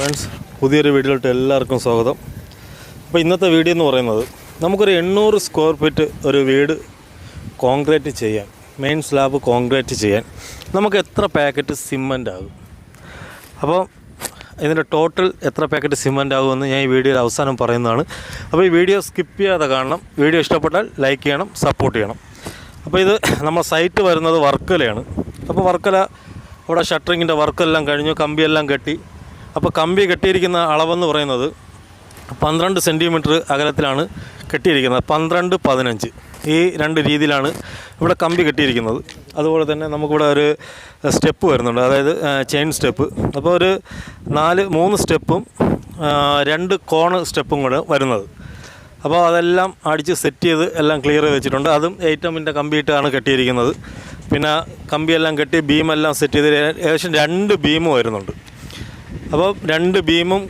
Friends പുതിയൊരു വീഡിയോയിലോട്ട് എല്ലാവർക്കും സ്വാഗതം. അപ്പോൾ ഇന്നത്തെ വീഡിയോ എന്ന് പറയുന്നത് നമുക്കൊരു എണ്ണൂറ് സ്ക്വയർ ഫീറ്റ് ഒരു വീട് കോൺക്രീറ്റ് ചെയ്യാൻ മെയിൻ സ്ലാബ് കോൺക്രീറ്റ് ചെയ്യാൻ നമുക്ക് എത്ര പാക്കറ്റ് സിമ്മന്റ് ആകും? അപ്പോൾ ഇതിന്റെ ടോട്ടൽ എത്ര പാക്കറ്റ് സിമന്റ് ആകുമെന്ന് ഞാൻ ഈ വീഡിയോയിൽ അവസാനം പറയുന്നതാണ്. അപ്പോൾ ഈ വീഡിയോ സ്കിപ്പ് ചെയ്യാതെ കാണണം. വീഡിയോ ഇഷ്ടപ്പെട്ടാൽ ലൈക്ക് ചെയ്യണം സപ്പോർട്ട് ചെയ്യണം. അപ്പോൾ ഇത് നമ്മുടെ സൈറ്റ് വരുന്നത് വർക്കലയാണ്. അപ്പോൾ വർക്കല അവിടെ ഷട്ടറിങ്ങിന്റെ വർക്കെല്ലാം കഴിഞ്ഞു കമ്പിയെല്ലാം കെട്ടി. അപ്പോൾ കമ്പി കെട്ടിയിരിക്കുന്ന അളവെന്ന് പറയുന്നത് പന്ത്രണ്ട് സെന്റിമീറ്റർ അകലത്തിലാണ് കെട്ടിയിരിക്കുന്നത് പന്ത്രണ്ട് പതിനഞ്ച്. ഈ രണ്ട് രീതിയിലാണ് ഇവിടെ കമ്പി കെട്ടിയിരിക്കുന്നത്. അതുപോലെ തന്നെ നമുക്കിവിടെ ഒരു സ്റ്റെപ്പ് വരുന്നുണ്ട്. അതായത് ചെയിൻ സ്റ്റെപ്പ്. അപ്പോൾ ഒരു നാല് മൂന്ന് സ്റ്റെപ്പും രണ്ട് കോണ് സ്റ്റെപ്പും കൂടെ വരുന്നത്. അപ്പോൾ അതെല്ലാം അടിച്ച് സെറ്റ് ചെയ്ത് എല്ലാം ക്ലിയർ വെച്ചിട്ടുണ്ട്. അതും എയ്റ്റമിന്റെ കമ്പിയിട്ടാണ് കെട്ടിയിരിക്കുന്നത്. പിന്നെ കമ്പിയെല്ലാം കെട്ടി ബീമെല്ലാം സെറ്റ് ചെയ്ത് ഏകദേശം രണ്ട് ബീം വരുന്നുണ്ട്. അപ്പോൾ രണ്ട് ബീമും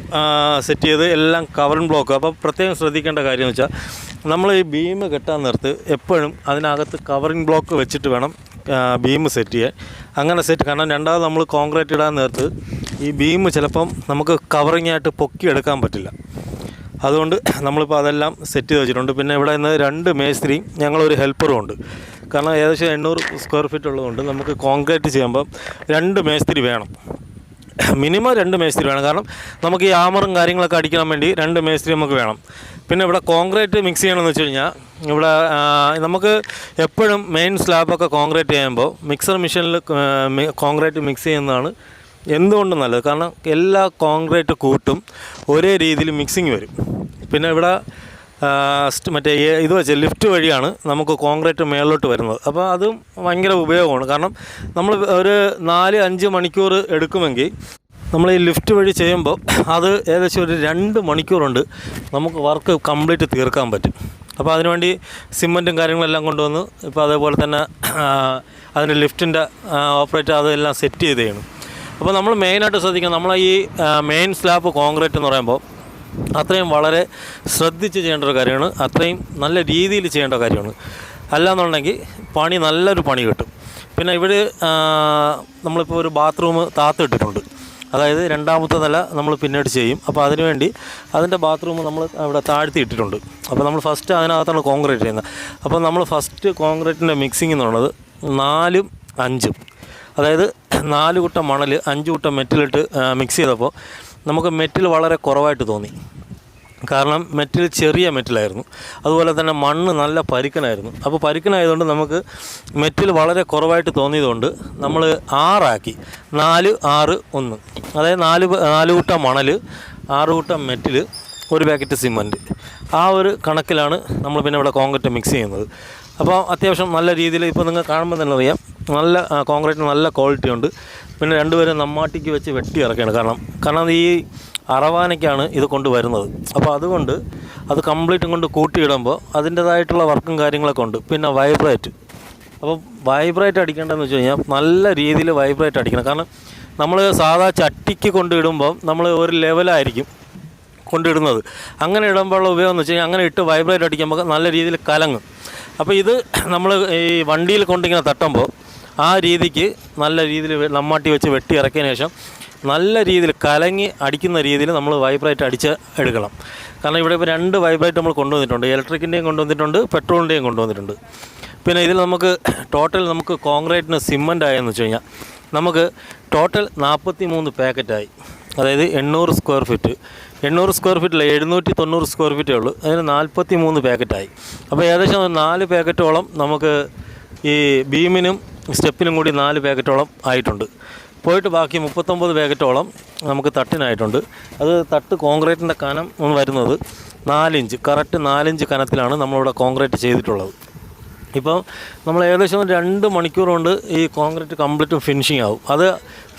സെറ്റ് ചെയ്ത് എല്ലാം കവറിങ് ബ്ലോക്ക് അപ്പോൾ പ്രത്യേകം ശ്രദ്ധിക്കേണ്ട കാര്യം എന്ന് വെച്ചാൽ നമ്മൾ ഈ ബീം കെട്ടാൻ നിർത്ത് എപ്പോഴും അതിനകത്ത് കവറിങ് ബ്ലോക്ക് വെച്ചിട്ട് വേണം ബീം സെറ്റ് ചെയ്യാൻ. അങ്ങനെ സെറ്റ് കാരണം രണ്ടാമത് നമ്മൾ കോൺക്രീറ്റ് ഇടാൻ നേരത്ത് ഈ ബീം ചിലപ്പം നമുക്ക് കവറിങ് ആയിട്ട് പൊക്കി എടുക്കാൻ പറ്റില്ല. അതുകൊണ്ട് നമ്മളിപ്പോൾ അതെല്ലാം സെറ്റ് ചെയ്ത് വെച്ചിട്ടുണ്ട്. പിന്നെ ഇവിടെ നിന്ന് രണ്ട് മേസ്ത്രിയും ഞങ്ങളൊരു ഹെൽപ്പറും ഉണ്ട്. കാരണം ഏകദേശം എണ്ണൂറ് സ്ക്വയർ ഫീറ്റ് ഉള്ളതുകൊണ്ട് നമുക്ക് കോൺക്രീറ്റ് ചെയ്യുമ്പം രണ്ട് മേസ്ത്രി വേണം. മിനിമം രണ്ട് മേസ്തിരി വേണം. കാരണം നമുക്ക് ഈ ആമറും കാര്യങ്ങളൊക്കെ അടിക്കാൻ വേണ്ടി രണ്ട് മേസ്തിരി നമുക്ക് വേണം. പിന്നെ ഇവിടെ കോൺക്രീറ്റ് മിക്സ് ചെയ്യണമെന്ന് വെച്ച് കഴിഞ്ഞാൽ ഇവിടെ നമുക്ക് എപ്പോഴും മെയിൻ സ്ലാബൊക്കെ കോൺക്രീറ്റ് ചെയ്യുമ്പോൾ മിക്സർ മെഷീനിൽ കോൺക്രീറ്റ് മിക്സ് ചെയ്യുന്നതാണ് എന്തുകൊണ്ടും നല്ലത്. കാരണം എല്ലാ കോൺക്രീറ്റ് കൂട്ടും ഒരേ രീതിയിൽ മിക്സിങ് വരും. പിന്നെ ഇവിടെ മറ്റേ ഇത് വെച്ച് ലിഫ്റ്റ് വഴിയാണ് നമുക്ക് കോൺക്രീറ്റ് മേളിലോട്ട് വരുന്നത്. അപ്പോൾ അതും ഭയങ്കര ഉപയോഗമാണ്. കാരണം നമ്മൾ ഒരു നാല് അഞ്ച് മണിക്കൂർ എടുക്കുമെങ്കിൽ നമ്മൾ ഈ ലിഫ്റ്റ് വഴി ചെയ്യുമ്പോൾ അത് ഏകദേശം ഒരു രണ്ട് മണിക്കൂറുണ്ട് നമുക്ക് വർക്ക് കംപ്ലീറ്റ് തീർക്കാൻ പറ്റും. അപ്പോൾ അതിനുവേണ്ടി സിമന്റും കാര്യങ്ങളെല്ലാം കൊണ്ടുവന്ന് ഇപ്പോൾ അതേപോലെ തന്നെ അതിന്റെ ലിഫ്റ്റിന്റെ ഓപ്പറേറ്റർ അതെല്ലാം സെറ്റ് ചെയ്ത് ചെയ്യണം. അപ്പോൾ നമ്മൾ മെയിനായിട്ട് ശ്രദ്ധിക്കുക നമ്മളെ ഈ മെയിൻ സ്ലാബ് കോൺക്രീറ്റ് എന്ന് പറയുമ്പോൾ അത്രയും വളരെ ശ്രദ്ധിച്ച് ചെയ്യേണ്ട ഒരു കാര്യമാണ്. അത്രയും നല്ല രീതിയിൽ ചെയ്യേണ്ട കാര്യമാണ്. അല്ലാന്നുണ്ടെങ്കിൽ പണി നല്ലൊരു പണി കിട്ടും. പിന്നെ ഇവിടെ നമ്മളിപ്പോൾ ഒരു ബാത്റൂം താത്തിട്ടിട്ടുണ്ട് അതായത് രണ്ടാമത്തെ നില നമ്മൾ പിന്നീട് ചെയ്യും. അപ്പോൾ അതിനുവേണ്ടി അതിന്റെ ബാത്റൂം നമ്മൾ അവിടെ താഴ്ത്തി ഇട്ടിട്ടുണ്ട്. അപ്പോൾ നമ്മൾ ഫസ്റ്റ് അതിനകത്താണ് കോൺക്രീറ്റ് ചെയ്യുന്നത്. അപ്പോൾ നമ്മൾ ഫസ്റ്റ് കോൺക്രീറ്റിന്റെ മിക്സിംഗ് പറയുന്നത് നാലും അഞ്ചും. അതായത് നാല് കുട്ടം മണൽ അഞ്ച് കുട്ടം മെറ്റിലിട്ട് മിക്സ് ചെയ്തപ്പോൾ നമുക്ക് മെറ്റിൽ വളരെ കുറവായിട്ട് തോന്നി. കാരണം മെറ്റിൽ ചെറിയ മെറ്റിലായിരുന്നു അതുപോലെ തന്നെ മണ്ണ് നല്ല പരുക്കനായിരുന്നു. അപ്പോൾ പരുക്കനായതുകൊണ്ട് നമുക്ക് മെറ്റിൽ വളരെ കുറവായിട്ട് തോന്നിയതുകൊണ്ട് നമ്മൾ ആറാക്കി നാല് ആറ് ഒന്ന്. അതായത് നാല് നാല് കൂട്ടം മണൽ ആറ് കൂട്ടം മെറ്റിൽ ഒരു പാക്കറ്റ് സിമന്റ് ആ ഒരു കണക്കിലാണ് നമ്മൾ പിന്നെ ഇവിടെ കോൺക്രീറ്റ് മിക്സ് ചെയ്യുന്നത്. അപ്പോൾ അത്യാവശ്യം നല്ല രീതിയിൽ ഇപ്പോൾ നിങ്ങൾ കാണുമ്പോൾ തന്നെ അറിയാം. നല്ല കോൺക്രീറ്റ് നല്ല ക്വാളിറ്റി ഉണ്ട്. പിന്നെ രണ്ടുപേരും നമ്മാട്ടിക്ക് വെച്ച് വെട്ടി ഇറക്കുകയാണ്. കാരണം കാരണം ഈ അറവാനയ്ക്കാണ് ഇത് കൊണ്ടുവരുന്നത്. അപ്പോൾ അതുകൊണ്ട് അത് കംപ്ലീറ്റും കൊണ്ട് കൂട്ടിയിടുമ്പോൾ അതിന്റേതായിട്ടുള്ള വർക്കും കാര്യങ്ങളൊക്കെ ഉണ്ട്. പിന്നെ വൈബ്രേറ്റ്. അപ്പോൾ വൈബ്രേറ്റ് അടിക്കേണ്ടതെന്ന് വെച്ച് കഴിഞ്ഞാൽ നല്ല രീതിയിൽ വൈബ്രേറ്റ് അടിക്കണം. കാരണം നമ്മൾ സാധാ ചട്ടിക്ക് കൊണ്ടിടുമ്പോൾ നമ്മൾ ഒരു ലെവലായിരിക്കും കൊണ്ടിടുന്നത്. അങ്ങനെ ഇടുമ്പോഴുള്ള ഉപയോഗം എന്ന് വെച്ച് കഴിഞ്ഞാൽ അങ്ങനെ ഇട്ട് വൈബ്രേറ്റ് അടിക്കുമ്പോൾ നല്ല രീതിയിൽ കലങ്ങും. അപ്പോൾ ഇത് നമ്മൾ ഈ വണ്ടിയിൽ കൊണ്ടിങ്ങനെ തട്ടുമ്പോൾ ആ രീതിക്ക് നല്ല രീതിയിൽ നമ്മാട്ടി വെച്ച് വെട്ടി ഇറക്കിയതിന് ശേഷം നല്ല രീതിയിൽ കലങ്ങി അടിക്കുന്ന രീതിയിൽ നമ്മൾ വൈബ്രേറ്റ് അടിച്ച് എടുക്കണം. കാരണം ഇവിടെ ഇപ്പോൾ രണ്ട് വൈബ്രേറ്റ് നമ്മൾ കൊണ്ടുവന്നിട്ടുണ്ട്. ഇലക്ട്രിക്കിന്റെയും കൊണ്ടുവന്നിട്ടുണ്ട് പെട്രോളിന്റെയും കൊണ്ടുവന്നിട്ടുണ്ട്. പിന്നെ ഇതിൽ നമുക്ക് ടോട്ടൽ നമുക്ക് കോൺക്രീറ്റിന് സിമ്മന്റ് ആയെന്ന് വെച്ച് കഴിഞ്ഞാൽ നമുക്ക് ടോട്ടൽ നാൽപ്പത്തി മൂന്ന് പാക്കറ്റായി അതായത് എണ്ണൂറ് സ്ക്വയർ ഫീറ്റ് എണ്ണൂറ് സ്ക്വയർ ഫീറ്റിൽ എഴുന്നൂറ്റി തൊണ്ണൂറ് സ്ക്വയർ ഫീറ്റേ ഉള്ളൂ. അതിന് നാൽപ്പത്തി മൂന്ന് പാക്കറ്റായി അപ്പോൾ ഏകദേശം നാല് പാക്കറ്റോളം നമുക്ക് ഈ ബീമിനും സ്റ്റെപ്പിനും കൂടി നാല് പാക്കറ്റോളം ആയിട്ടുണ്ട്. പോയിട്ട് ബാക്കി മുപ്പത്തൊമ്പത് പാക്കറ്റോളം നമുക്ക് തട്ടിനായിട്ടുണ്ട്. അത് തട്ട് കോൺക്രീറ്റിന്റെ കനം വരുന്നത് നാലിഞ്ച്. കറക്റ്റ് നാലിഞ്ച് കനത്തിലാണ് നമ്മളിവിടെ കോൺക്രീറ്റ് ചെയ്തിട്ടുള്ളത്. ഇപ്പോൾ നമ്മൾ ഏകദേശം രണ്ട് മണിക്കൂർ കൊണ്ട് ഈ കോൺക്രീറ്റ് കംപ്ലീറ്റ് ഫിനിഷിംഗ് ആവും. അത്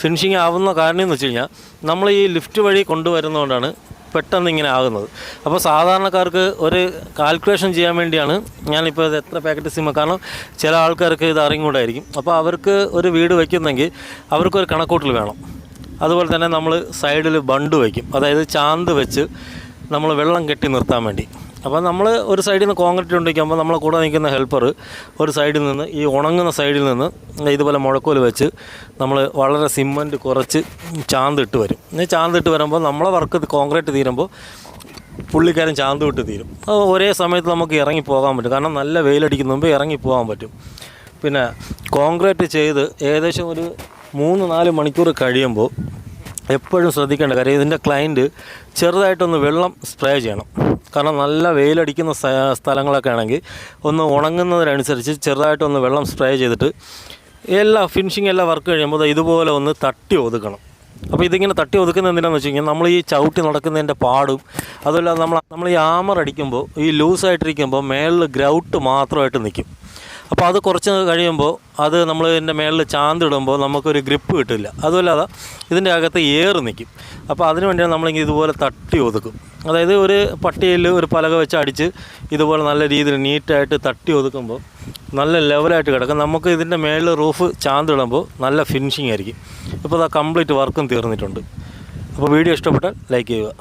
ഫിനിഷിംഗ് ആവുന്ന കാരണം എന്ന് വെച്ച് കഴിഞ്ഞാൽ നമ്മൾ ഈ ലിഫ്റ്റ് വഴി കൊണ്ടുവരുന്നതുകൊണ്ടാണ് പെട്ടെന്ന് ഇങ്ങനെ ആകുന്നത് അപ്പോൾ സാധാരണക്കാർക്ക് ഒരു കാൽക്കുലേഷൻ ചെയ്യാൻ വേണ്ടിയാണ് ഞാനിപ്പോൾ ഇത് എത്ര പാക്കറ്റ് സിമ്മ കാരണം ചില ആൾക്കാർക്ക് ഇത് അറിഞ്ഞുകൂടായിരിക്കും. അപ്പോൾ അവർക്ക് ഒരു വീട് വയ്ക്കുന്നെങ്കിൽ അവർക്കൊരു കണക്കൂട്ടൽ വേണം. അതുപോലെ തന്നെ നമ്മൾ സൈഡിൽ ബണ്ട് വയ്ക്കും. അതായത് ചാന്ത് വെച്ച് നമ്മൾ വെള്ളം കെട്ടി നിർത്താൻ വേണ്ടി. അപ്പോൾ നമ്മൾ ഒരു സൈഡിൽ നിന്ന് കോൺക്രീറ്റ് ഉണ്ടാക്കുമ്പോൾ നമ്മളെ കൂടെ നിൽക്കുന്ന ഹെൽപ്പർ ഒരു സൈഡിൽ നിന്ന് ഈ ഉണങ്ങുന്ന സൈഡിൽ നിന്ന് ഇതുപോലെ മുഴക്കോൽ വെച്ച് നമ്മൾ വളരെ സിമന്റ് കുറച്ച് ചാന്തിട്ട് വരും. ചാന്തിട്ട് വരുമ്പോൾ നമ്മളെ വർക്ക് കോൺക്രീറ്റ് തീരുമ്പോൾ പുള്ളിക്കാരൻ ചാന്ത് വിട്ട് തീരും. അത് ഒരേ സമയത്ത് നമുക്ക് ഇറങ്ങി പോകാൻ പറ്റും. കാരണം നല്ല വെയിലടിക്കുന്ന മുമ്പ് ഇറങ്ങി പോകാൻ പറ്റും. പിന്നെ കോൺക്രീറ്റ് ചെയ്ത് ഏകദേശം ഒരു മൂന്ന് നാല് മണിക്കൂർ കഴിയുമ്പോൾ എപ്പോഴും ശ്രദ്ധിക്കേണ്ട കാര്യം ഇതിന്റെ ക്ലയന്റ് ചെറുതായിട്ടൊന്ന് വെള്ളം സ്പ്രേ ചെയ്യണം. കാരണം നല്ല വെയിലടിക്കുന്ന സ്ഥ- സ്ഥലങ്ങളൊക്കെ ആണെങ്കിൽ ഒന്ന് ഉണങ്ങുന്നതിനനുസരിച്ച് ചെറുതായിട്ടൊന്ന് വെള്ളം സ്പ്രേ ചെയ്തിട്ട് എല്ലാ ഫിനിഷിങ് എല്ലാ വർക്ക് കഴിയുമ്പോൾ ഇതുപോലെ ഒന്ന് തട്ടി ഒതുക്കണം. അപ്പോൾ ഇതിങ്ങനെ തട്ടി ഒതുക്കുന്നത് എന്തിനാന്ന് വെച്ച് കഴിഞ്ഞാൽ നമ്മൾ ഈ ചവിട്ടി നടക്കുന്നതിന്റെ പാടും അതുമല്ല നമ്മൾ നമ്മൾ ഈ ആമർ അടിക്കുമ്പോൾ ഈ ലൂസായിട്ടിരിക്കുമ്പോൾ മേളിൽ ഗ്രൗട്ട് മാത്രമായിട്ട് നിൽക്കും. അപ്പോൾ അത് കുറച്ച് കഴിയുമ്പോൾ അത് നമ്മൾ ഇതിന്റെ മേളിൽ ചാന്തിടുമ്പോൾ നമുക്കൊരു ഗ്രിപ്പ് കിട്ടില്ല. അതുമല്ലാതെ ഇതിന്റെ അകത്ത് ഏറ് നിൽക്കും അപ്പോൾ അതിന് വേണ്ടിയാണ് നമ്മളിങ്ങനെ ഇതുപോലെ തട്ടി ഒതുക്കും. അതായത് ഒരു പട്ടിയിൽ ഒരു പലക വെച്ച് അടിച്ച് ഇതുപോലെ നല്ല രീതിയിൽ നീറ്റായിട്ട് തട്ടി ഒതുക്കുമ്പോൾ നല്ല ലെവലായിട്ട് കിടക്കും. നമുക്ക് ഇതിന്റെ മേളിൽ റൂഫ് ചാന്തിടുമ്പോൾ നല്ല ഫിനിഷിംഗ് ആയിരിക്കും. ഇപ്പോൾ അത് കംപ്ലീറ്റ് വർക്കും തീർന്നിട്ടുണ്ട്. അപ്പോൾ വീഡിയോ ഇഷ്ടപ്പെട്ടാൽ ലൈക്ക് ചെയ്യുക.